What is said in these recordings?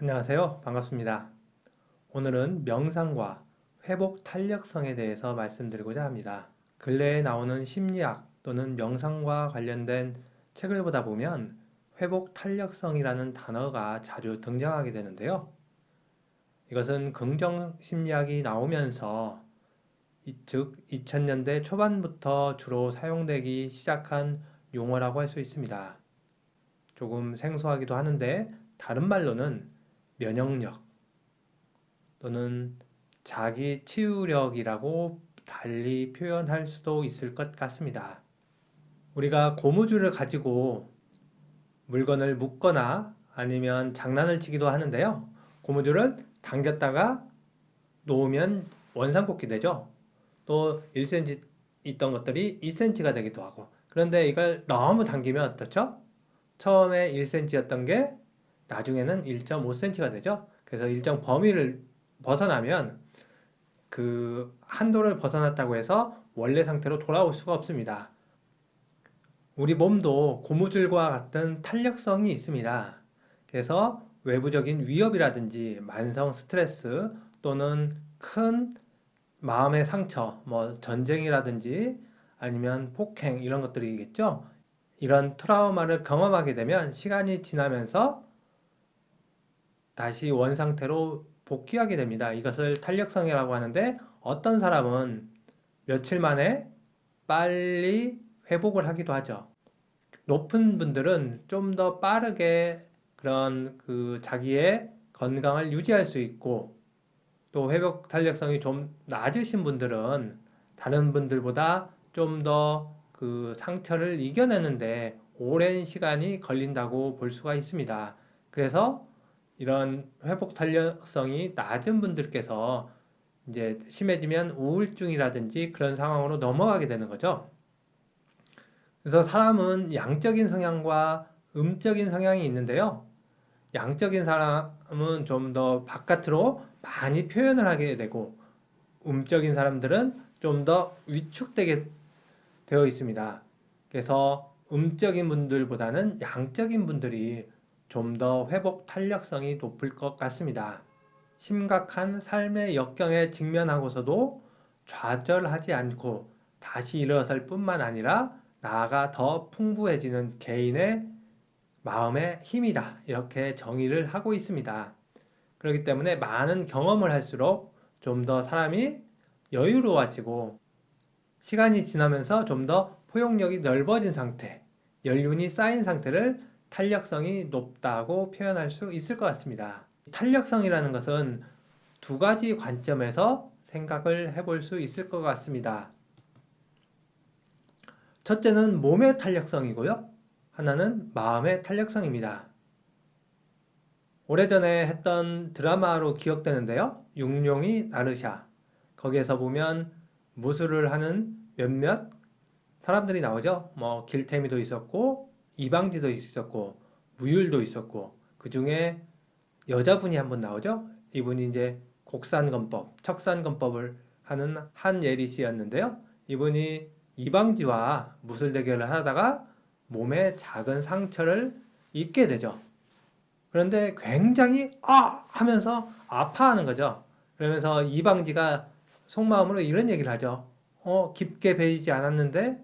안녕하세요. 반갑습니다. 오늘은 명상과 회복 탄력성에 대해서 말씀드리고자 합니다. 근래에 나오는 심리학 또는 명상과 관련된 책을 보다 보면 회복 탄력성이라는 단어가 자주 등장하게 되는데요. 이것은 긍정 심리학이 나오면서 즉 2000년대 초반부터 주로 사용되기 시작한 용어라고 할 수 있습니다. 조금 생소하기도 하는데 다른 말로는 면역력 또는 자기 치유력이라고 달리 표현할 수도 있을 것 같습니다. 우리가 고무줄을 가지고 물건을 묶거나 아니면 장난을 치기도 하는데요. 고무줄을 당겼다가 놓으면 원상복귀 되죠. 또 1cm 있던 것들이 2cm가 되기도 하고 그런데 이걸 너무 당기면 어떻죠? 처음에 1cm였던 게 나중에는 1.5cm가 되죠. 그래서 일정 범위를 벗어나면 그 한도를 벗어났다고 해서 원래 상태로 돌아올 수가 없습니다. 우리 몸도 고무줄과 같은 탄력성이 있습니다. 그래서 외부적인 위협이라든지 만성 스트레스 또는 큰 마음의 상처, 뭐 전쟁이라든지 아니면 폭행 이런 것들이겠죠. 이런 트라우마를 경험하게 되면 시간이 지나면서 다시 원 상태로 복귀하게 됩니다. 이것을 탄력성이라고 하는데 어떤 사람은 며칠 만에 빨리 회복을 하기도 하죠. 높은 분들은 좀 더 빠르게 그런 그 자기의 건강을 유지할 수 있고 또 회복 탄력성이 좀 낮으신 분들은 다른 분들보다 좀 더 그 상처를 이겨내는데 오랜 시간이 걸린다고 볼 수가 있습니다. 그래서 이런 회복 탄력성이 낮은 분들께서 이제 심해지면 우울증이라든지 그런 상황으로 넘어가게 되는 거죠. 그래서 사람은 양적인 성향과 음적인 성향이 있는데요. 양적인 사람은 좀 더 바깥으로 많이 표현을 하게 되고 음적인 사람들은 좀 더 위축되게 되어 있습니다. 그래서 음적인 분들보다는 양적인 분들이 좀 더 회복 탄력성이 높을 것 같습니다. 심각한 삶의 역경에 직면하고서도 좌절하지 않고 다시 일어설 뿐만 아니라 나아가 더 풍부해지는 개인의 마음의 힘이다. 이렇게 정의를 하고 있습니다. 그렇기 때문에 많은 경험을 할수록 좀 더 사람이 여유로워지고 시간이 지나면서 좀 더 포용력이 넓어진 상태, 연륜이 쌓인 상태를 탄력성이 높다고 표현할 수 있을 것 같습니다. 탄력성이라는 것은 두 가지 관점에서 생각을 해볼 수 있을 것 같습니다. 첫째는 몸의 탄력성이고요. 하나는 마음의 탄력성입니다. 오래전에 했던 드라마로 기억되는데요. 육룡이 나르샤. 거기에서 보면 무술을 하는 몇몇 사람들이 나오죠. 뭐 길태미도 있었고 이방지도 있었고 무율도 있었고 그 중에 여자분이 한 분 나오죠. 이분이 이제 곡산건법, 척산건법을 하는 한예리 씨였는데요. 이분이 이방지와 무술 대결을 하다가 몸에 작은 상처를 입게 되죠. 그런데 굉장히 아 하면서 아파하는 거죠. 그러면서 이방지가 속마음으로 이런 얘기를 하죠. 어 깊게 베이지 않았는데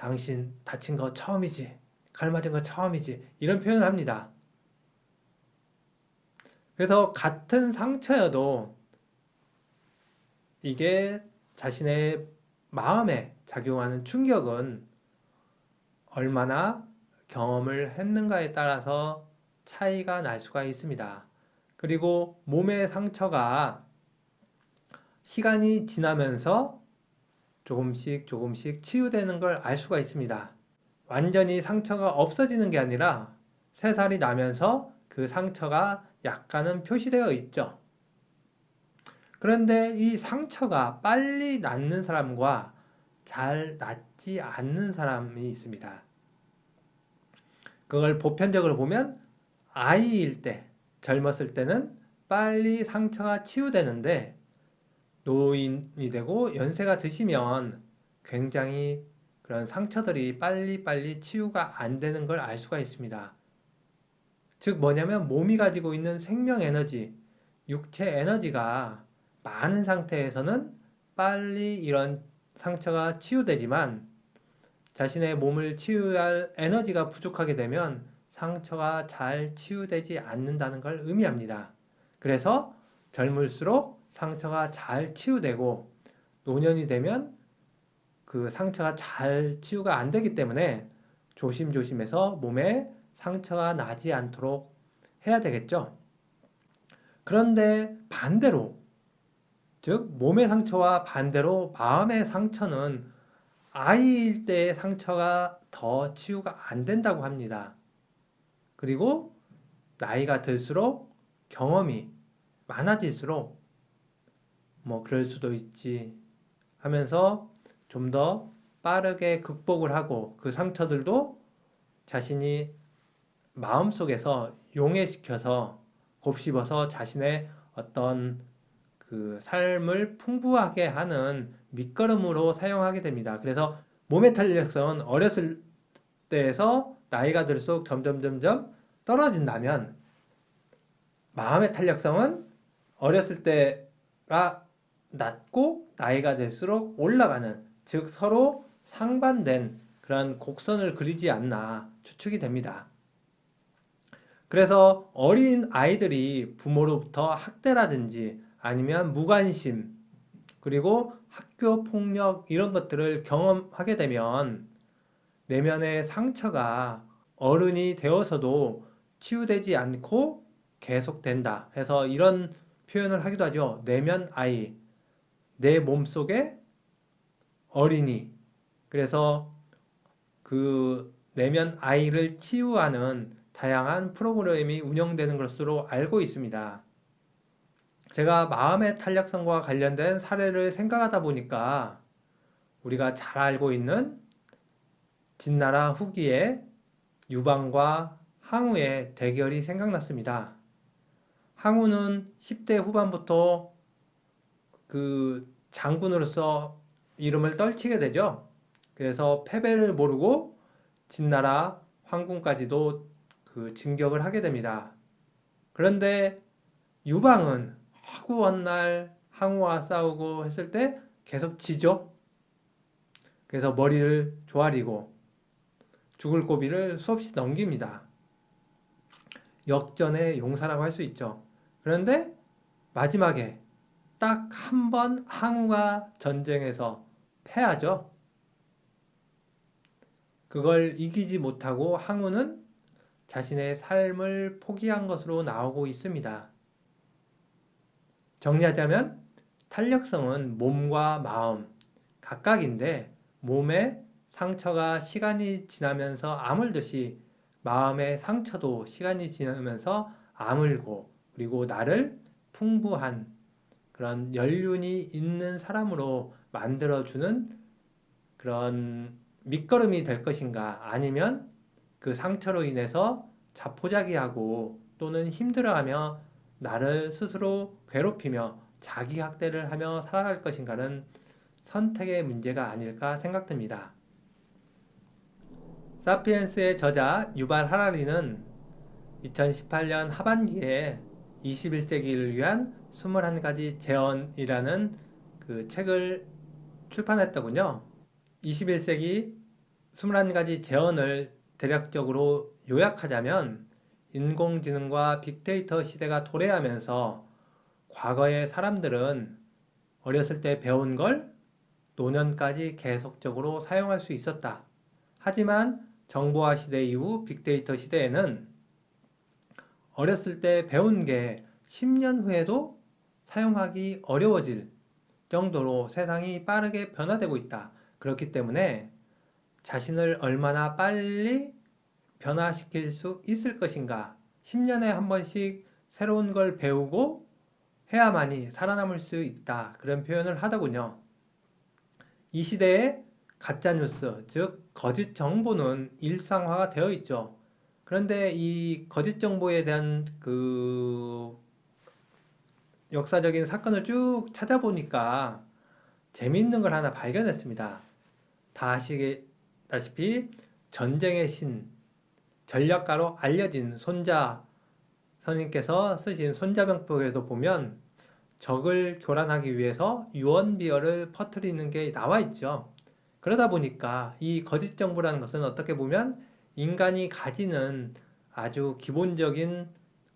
당신 다친 거 처음이지. 갈 맞은 거 처음이지. 이런 표현을 합니다. 그래서 같은 상처여도 이게 자신의 마음에 작용하는 충격은 얼마나 경험을 했는가에 따라서 차이가 날 수가 있습니다. 그리고 몸의 상처가 시간이 지나면서 조금씩 조금씩 치유되는 걸 알 수가 있습니다. 완전히 상처가 없어지는 게 아니라 세 살이 나면서 그 상처가 약간은 표시되어 있죠. 그런데 이 상처가 빨리 낫는 사람과 잘 낫지 않는 사람이 있습니다. 그걸 보편적으로 보면 아이일 때, 젊었을 때는 빨리 상처가 치유되는데 노인이 되고 연세가 드시면 굉장히 그런 상처들이 빨리빨리 치유가 안 되는 걸 알 수가 있습니다. 즉 뭐냐면 몸이 가지고 있는 생명 에너지, 육체 에너지가 많은 상태에서는 빨리 이런 상처가 치유되지만 자신의 몸을 치유할 에너지가 부족하게 되면 상처가 잘 치유되지 않는다는 걸 의미합니다. 그래서 젊을수록 상처가 잘 치유되고 노년이 되면 그 상처가 잘 치유가 안 되기 때문에 조심조심해서 몸에 상처가 나지 않도록 해야 되겠죠. 그런데 반대로, 즉, 몸의 상처와 반대로 마음의 상처는 아이일 때의 상처가 더 치유가 안 된다고 합니다. 그리고 나이가 들수록 경험이 많아질수록 뭐 그럴 수도 있지 하면서 좀 더 빠르게 극복을 하고 그 상처들도 자신이 마음속에서 용해시켜서 곱씹어서 자신의 어떤 그 삶을 풍부하게 하는 밑거름으로 사용하게 됩니다. 그래서 몸의 탄력성은 어렸을 때에서 나이가 들수록 점점 점점 떨어진다면 마음의 탄력성은 어렸을 때가 낮고 나이가 들수록 올라가는 즉 서로 상반된 그런 곡선을 그리지 않나 추측이 됩니다. 그래서 어린 아이들이 부모로부터 학대라든지 아니면 무관심 그리고 학교 폭력 이런 것들을 경험하게 되면 내면의 상처가 어른이 되어서도 치유되지 않고 계속된다 해서 이런 표현을 하기도 하죠. 내면 아이, 내 몸속에 어린이. 그래서 그 내면 아이를 치유하는 다양한 프로그램이 운영되는 것으로 알고 있습니다. 제가 마음의 탄력성과 관련된 사례를 생각하다 보니까 우리가 잘 알고 있는 진나라 후기의 유방과 항우의 대결이 생각났습니다. 항우는 10대 후반부터 그 장군으로서 이름을 떨치게 되죠. 그래서 패배를 모르고 진나라 황궁까지도 그 진격을 하게 됩니다. 그런데 유방은 허구한 날 항우와 싸우고 했을 때 계속 지죠. 그래서 머리를 조아리고 죽을 고비를 수없이 넘깁니다. 역전의 용사라고 할 수 있죠. 그런데 마지막에 딱 한 번 항우가 전쟁에서 패하죠. 그걸 이기지 못하고 항우는 자신의 삶을 포기한 것으로 나오고 있습니다. 정리하자면 탄력성은 몸과 마음 각각인데 몸의 상처가 시간이 지나면서 아물듯이 마음의 상처도 시간이 지나면서 아물고 그리고 나를 풍부한 그런 연륜이 있는 사람으로 만들어주는 그런 밑거름이 될 것인가 아니면 그 상처로 인해서 자포자기하고 또는 힘들어하며 나를 스스로 괴롭히며 자기 학대를 하며 살아갈 것인가는 선택의 문제가 아닐까 생각됩니다. 사피엔스의 저자 유발 하라리는 2018년 하반기에 21세기를 위한 21가지 재언이라는 그 책을 출판했더군요. 21세기 21가지 재언을 대략적으로 요약하자면 인공지능과 빅데이터 시대가 도래하면서 과거의 사람들은 어렸을 때 배운 걸 노년까지 계속적으로 사용할 수 있었다. 하지만 정보화 시대 이후 빅데이터 시대에는 어렸을 때 배운 게 10년 후에도 사용하기 어려워질 정도로 세상이 빠르게 변화되고 있다. 그렇기 때문에 자신을 얼마나 빨리 변화시킬 수 있을 것인가. 10년에 한 번씩 새로운 걸 배우고 해야만이 살아남을 수 있다. 그런 표현을 하더군요. 이 시대에 가짜뉴스, 즉 거짓 정보는 일상화가 되어 있죠. 그런데 이 거짓 정보에 대한 그 역사적인 사건을 쭉 찾아보니까 재미있는 걸 하나 발견했습니다. 다 아시다시피 전쟁의 신, 전략가로 알려진 손자 선생님께서 쓰신 손자병법에도 보면 적을 교란하기 위해서 유언비어를 퍼뜨리는 게 나와 있죠. 그러다 보니까 이 거짓 정보라는 것은 어떻게 보면 인간이 가지는 아주 기본적인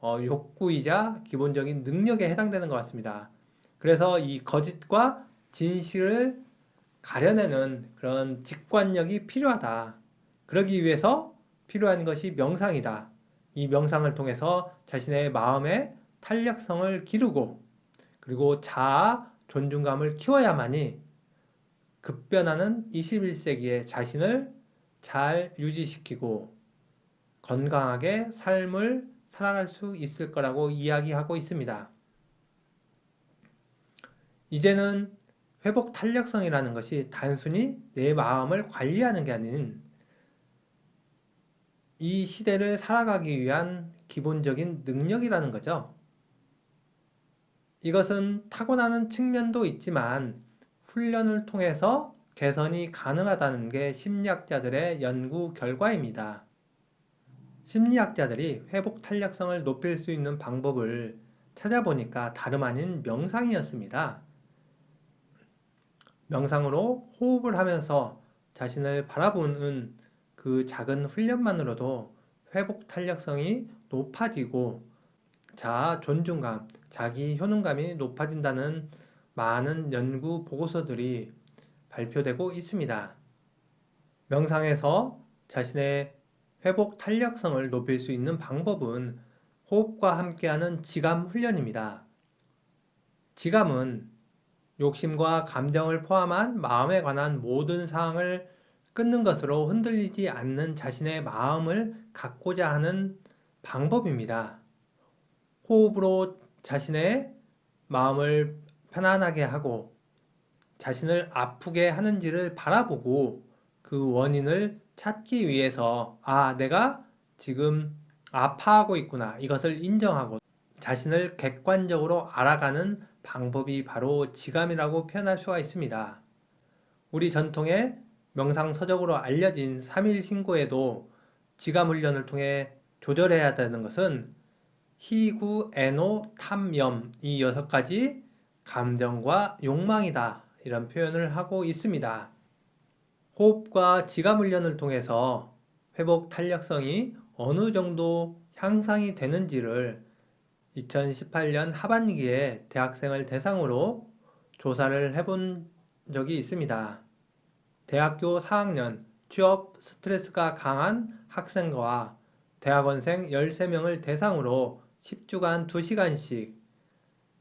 어, 욕구이자 기본적인 능력에 해당되는 것 같습니다. 그래서 이 거짓과 진실을 가려내는 그런 직관력이 필요하다. 그러기 위해서 필요한 것이 명상이다. 이 명상을 통해서 자신의 마음의 탄력성을 기르고 그리고 자아 존중감을 키워야만이 급변하는 21세기의 자신을 잘 유지시키고 건강하게 삶을 살아갈 수 있을 거라고 이야기하고 있습니다. 이제는 회복 탄력성이라는 것이 단순히 내 마음을 관리하는 게 아닌 이 시대를 살아가기 위한 기본적인 능력이라는 거죠. 이것은 타고나는 측면도 있지만 훈련을 통해서 개선이 가능하다는 게 심리학자들의 연구 결과입니다. 심리학자들이 회복 탄력성을 높일 수 있는 방법을 찾아보니까 다름 아닌 명상이었습니다. 명상으로 호흡을 하면서 자신을 바라보는 그 작은 훈련만으로도 회복 탄력성이 높아지고 자아 존중감, 자기 효능감이 높아진다는 많은 연구 보고서들이 발표되고 있습니다. 명상에서 자신의 회복 탄력성을 높일 수 있는 방법은 호흡과 함께하는 지감 훈련입니다. 지감은 욕심과 감정을 포함한 마음에 관한 모든 사항을 끊는 것으로 흔들리지 않는 자신의 마음을 갖고자 하는 방법입니다. 호흡으로 자신의 마음을 편안하게 하고 자신을 아프게 하는지를 바라보고 그 원인을 찾기 위해서 아, 내가 지금 아파하고 있구나. 이것을 인정하고 자신을 객관적으로 알아가는 방법이 바로 지감이라고 표현할 수가 있습니다. 우리 전통의 명상서적으로 알려진 3일 신고에도 지감 훈련을 통해 조절해야 되는 것은 희구, 애노, 탐염 이 여섯 가지 감정과 욕망이다 이런 표현을 하고 있습니다. 호흡과 지감 훈련을 통해서 회복 탄력성이 어느 정도 향상이 되는지를 2018년 하반기에 대학생을 대상으로 조사를 해본 적이 있습니다. 대학교 4학년 취업 스트레스가 강한 학생과 대학원생 13명을 대상으로 10주간 2시간씩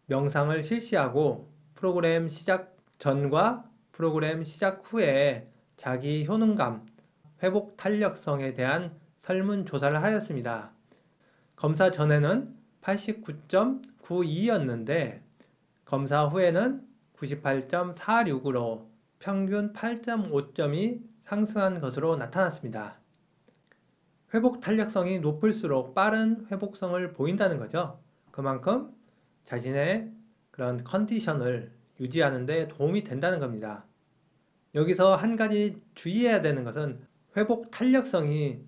명상을 실시하고 프로그램 시작 전과 프로그램 시작 후에 자기 효능감, 회복 탄력성에 대한 설문조사를 하였습니다. 검사 전에는 89.92였는데 검사 후에는 98.46으로 평균 8.5점이 상승한 것으로 나타났습니다. 회복 탄력성이 높을수록 빠른 회복성을 보인다는 거죠. 그만큼 자신의 그런 컨디션을 유지하는 데 도움이 된다는 겁니다. 여기서 한 가지 주의해야 되는 것은 회복 탄력성이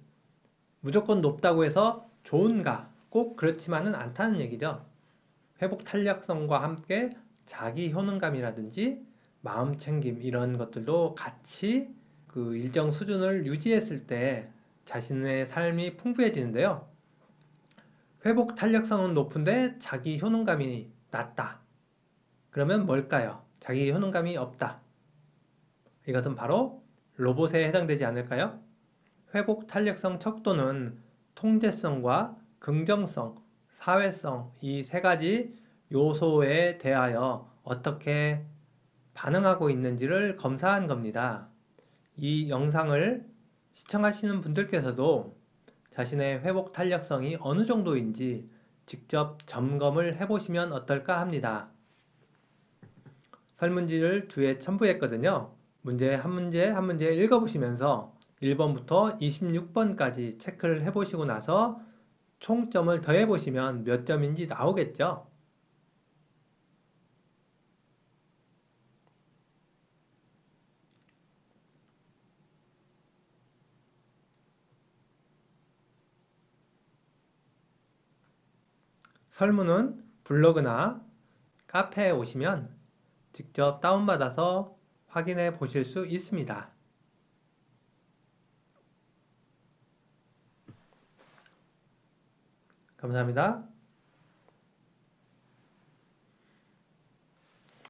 무조건 높다고 해서 좋은가 꼭 그렇지만은 않다는 얘기죠. 회복 탄력성과 함께 자기 효능감이라든지 마음 챙김 이런 것들도 같이 그 일정 수준을 유지했을 때 자신의 삶이 풍부해지는데요. 회복 탄력성은 높은데 자기 효능감이 낮다. 그러면 뭘까요? 자기 효능감이 없다. 이것은 바로 로봇에 해당되지 않을까요? 회복 탄력성 척도는 통제성과 긍정성, 사회성 이 세 가지 요소에 대하여 어떻게 반응하고 있는지를 검사한 겁니다. 이 영상을 시청하시는 분들께서도 자신의 회복 탄력성이 어느 정도인지 직접 점검을 해보시면 어떨까 합니다. 설문지를 두에 첨부했거든요. 문제 한 문제 한 문제 읽어보시면서 1번부터 26번까지 체크를 해보시고 나서 총점을 더해보시면 몇 점인지 나오겠죠? 설문은 블로그나 카페에 오시면 직접 다운받아서 확인해 보실 수 있습니다. 감사합니다.